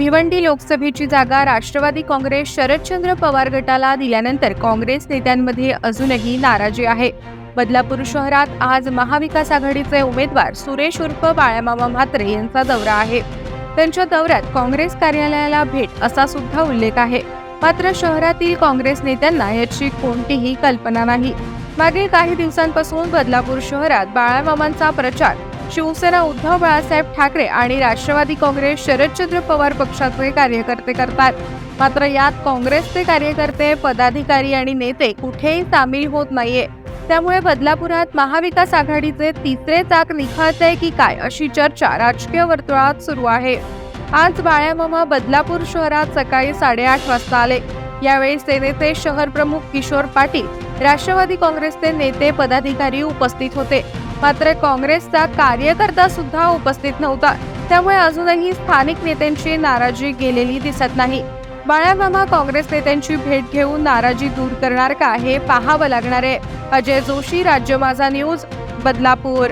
भिवंडी लोकसभेची जागा राष्ट्रवादी काँग्रेस शरदचंद्र पवार गटाला दिल्यानंतर काँग्रेस नेत्यांमध्ये अजूनही नाराजी आहे. बदलापूर शहरात आज महाविकास आघाडीचे उमेदवार सुरेश उर्फ बाळामामा म्हात्रे यांचा दौरा आहे. त्यांच्या दौऱ्यात काँग्रेस कार्यालयाला भेट असा सुद्धा उल्लेख आहे. मात्र शहरातील काँग्रेस नेत्यांना याची कोणतीही कल्पना नाही. मागील काही दिवसांपासून बदलापूर शहरात बाळामामांचा प्रचार शिवसेना उद्धव बाळासाहेब ठाकरे आणि राष्ट्रवादी काँग्रेस शरदचंद्र पवार पक्षाचे कार्यकर्ते करतात. मात्र यात काँग्रेसचे कार्यकर्ते पदाधिकारी आणि नेते कुठेही सामील होत नाहीये. त्यामुळे बदलापुरात महाविकास आघाडीचे तिसरे चाक आहे की काय अशी चर्चा राजकीय वर्तुळात सुरू आहे. आज बाळ्यामामा बदलापूर शहरात सकाळी साडेआठ वाजता आले. यावेळी सेनेचे शहर प्रमुख किशोर पाटील राष्ट्रवादी काँग्रेसचे नेते पदाधिकारी उपस्थित होते. मात्र काँग्रेसचा कार्यकर्ता सुद्धा उपस्थित नव्हता. त्यामुळे अजूनही स्थानिक नेत्यांची नाराजी गेलेली दिसत नाही. बाळामामा काँग्रेस नेत्यांची भेट घेऊन नाराजी दूर करणार का हे पाहावं लागणार आहे. अजय जोशी राज्य माझा न्यूज बदलापूर.